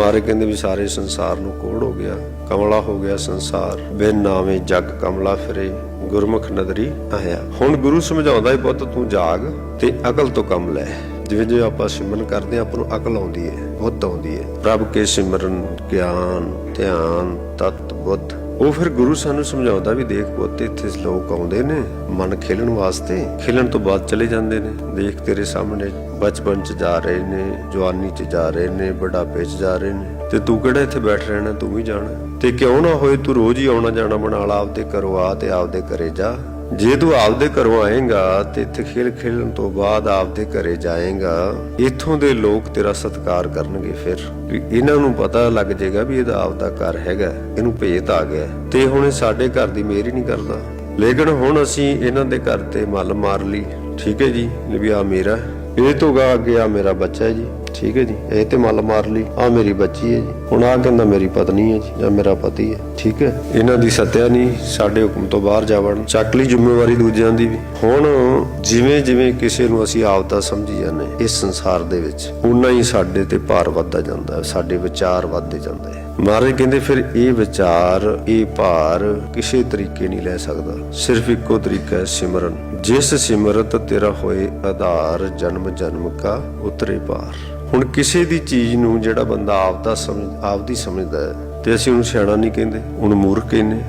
ਮਾਰੇ ਕਹਿੰਦੇ ਵੀ ਸਾਰੇ ਸੰਸਾਰ ਨੂੰ ਕੋੜ ਹੋ ਗਿਆ, ਕਮਲਾ ਹੋ ਗਿਆ ਸੰਸਾਰ। ਬਿਨ ਨਾਵੇਂ ਜਗ ਕਮਲਾ ਫਿਰੇ, ਗੁਰਮੁਖ ਨਦਰੀ ਆਇਆ ਹੁਣ ਗੁਰੂ ਸਮਝਾਉਂਦਾ ਹੈ ਪੁੱਤ, ਤੂੰ ਜਾਗ ਤੇ ਅਕਲ ਤੋਂ ਕੰਮ ਲੈ। ਜਿਵੇਂ ਜਿਵੇਂ ਆਪਾਂ ਸਿਮਰਨ ਕਰਦੇ ਹਾਂ ਆਪਾਂ ਨੂੰ ਅਕਲ ਆਉਂਦੀ ਹੈ ਬੁੱਧ ਆਉਂਦੀ ਹੈ ਪ੍ਰਭ ਕੇ ਸਿਮਰਨ ਗਿਆਨ, ਧਿਆਨ, ਤਤ, ਬੁੱਧ। ਉਹ ਫਿਰ ਗੁਰੂ ਸਾਨੂੰ ਸਮਝਾਉਂਦਾ ਵੀ ਦੇਖ ਪੁੱਤ, ਇੱਥੇ ਲੋਕ ਆਉਂਦੇ ਨੇ, ਮਨ ਖੇਲਣ ਵਾਸਤੇ। ਖੇਲਣ ਤੋਂ ਬਾਅਦ ਚਲੇ ਜਾਂਦੇ ਨੇ। ਦੇਖ ਤੇਰੇ ਸਾਹਮਣੇ ਬਚਪਨ ਚ ਜਾ ਰਹੇ ਨੇ, ਜਵਾਨੀ ਚ ਜਾ ਰਹੇ ਨੇ, ਬੁਢਾਪੇ ਚ ਜਾ ਰਹੇ ਨੇ। ਤੇ ਤੂੰ ਕਿਹੜਾ ਇੱਥੇ ਬੈਠ ਰਹਿਣਾ, ਤੂੰ ਵੀ ਜਾਣਾ। ਤੇ ਕਿਉਂ ਨਾ ਹੋਏ, ਤੂੰ ਰੋਜ਼ ਹੀ ਆਉਣਾ ਜਾਣਾ, ਬਣਾ ਲਾ, ਆਪਦੇ ਘਰੋਂ ਆ ਤੇ ਆਪਦੇ ਘਰੇ ਜਾ। ਜੇ ਤੂੰ ਆਪਦੇ ਘਰੋਂ ਆਏਗਾ ਤੇ ਇੱਥੇ ਖੇਲ ਖੇਲਣ ਤੋਂ ਬਾਅਦ ਆਪਦੇ ਘਰੇ ਜਾਏਗਾ, ਇੱਥੋਂ ਦੇ ਲੋਕ ਤੇਰਾ ਸਤਿਕਾਰ ਕਰਨਗੇ ਫਿਰ। ਇਹਨਾਂ ਨੂੰ ਪਤਾ ਲੱਗ ਜਾਏਗਾ ਵੀ ਇਹਦਾ ਆਪਦਾ ਘਰ ਹੈਗਾ, ਇਹਨੂੰ ਭੇਤ ਆ ਗਿਆ। ਤੇ ਹੁਣ ਸਾਡੇ ਘਰ ਦੀ ਮੇਰ ਹੀ ਨਹੀਂ ਕਰਦਾ। ਲੇਕਿਨ ਹੁਣ ਅਸੀਂ ਇਹਨਾਂ ਦੇ ਘਰ ਤੇ ਮੱਲ ਮਾਰ ਲਈ। ਠੀਕ ਹੈ ਜੀ, ਵੀ ਆ ਮੇਰਾ ਇਹ ਤੋਂ ਗਾ ਅੱਗੇ ਆ ਮੇਰਾ ਬੱਚਾ ਹੈ ਜੀ, ਠੀਕ ਹੈ ਜੀ। ਇਹ ਤੇ ਮੱਲ ਮਾਰ ਲਈ ਆ ਮੇਰੀ ਬੱਚੀ ਹੈ ਜੀ। ਹੁਣ ਆ ਕਹਿੰਦਾ ਮੇਰੀ ਪਤਨੀ ਹੈ ਜੀ, ਜਾਂ ਮੇਰਾ ਪਤੀ ਹੈ, ਠੀਕ ਹੈ। ਇਹਨਾਂ ਦੀ ਸੱਤਿਆ ਨਹੀਂ, ਸਾਡੇ ਹੁਕਮ ਤੋਂ ਬਾਹਰ ਜਾਵਣ ਚੱਕ ਲਈ ਜ਼ਿੰਮੇਵਾਰੀ ਦੂਜਿਆਂ ਦੀ ਵੀ। ਹੁਣ ਜਿਵੇਂ ਜਿਵੇਂ ਕਿਸੇ ਨੂੰ ਅਸੀਂ ਆਪਦਾ ਸਮਝੀ ਜਾਂਦੇ ਇਸ ਸੰਸਾਰ ਦੇ ਵਿੱਚ ਉਨਾ ਹੀ ਸਾਡੇ ਤੇ ਭਾਰ ਵੱਧਦਾ ਜਾਂਦਾ ਹੈ, ਸਾਡੇ ਵਿਚਾਰ ਵੱਧਦੇ ਜਾਂਦੇ ਹੈ। ਮਹਾਰਾਜ ਕਹਿੰਦੇ, ਫਿਰ ਇਹ ਵਿਚਾਰ, ਇਹ ਭਾਰ ਕਿਸੇ ਤਰੀਕੇ ਨਹੀਂ ਲੈ ਸਕਦਾ। ਸਿਰਫ ਇੱਕੋ ਤਰੀਕਾ ਹੈ, ਸਿਮਰਨ। ਜਿਸ ਸਿਮਰਤ ਤੇਰਾ ਹੋਏ ਆਧਾਰ ਜਨਮ ਜਨਮ ਕਾ ਉਤਰੇ ਪਾਰ। ਹੁਣ ਕਿਸੇ ਦੀ ਚੀਜ਼ ਨੂੰ ਜਿਹੜਾ ਬੰਦਾ ਆਪਦਾ ਸਮਝ ਆਪਦੀ ਸਮਝਦਾ ਹੈ, ਤੇ ਅਸੀਂ ਉਹਨੂੰ ਸਿਆਣਾ ਨਹੀਂ ਕਹਿੰਦੇ, ਉਹਨੂੰ ਮੂਰਖ ਕਹਿੰਦੇ।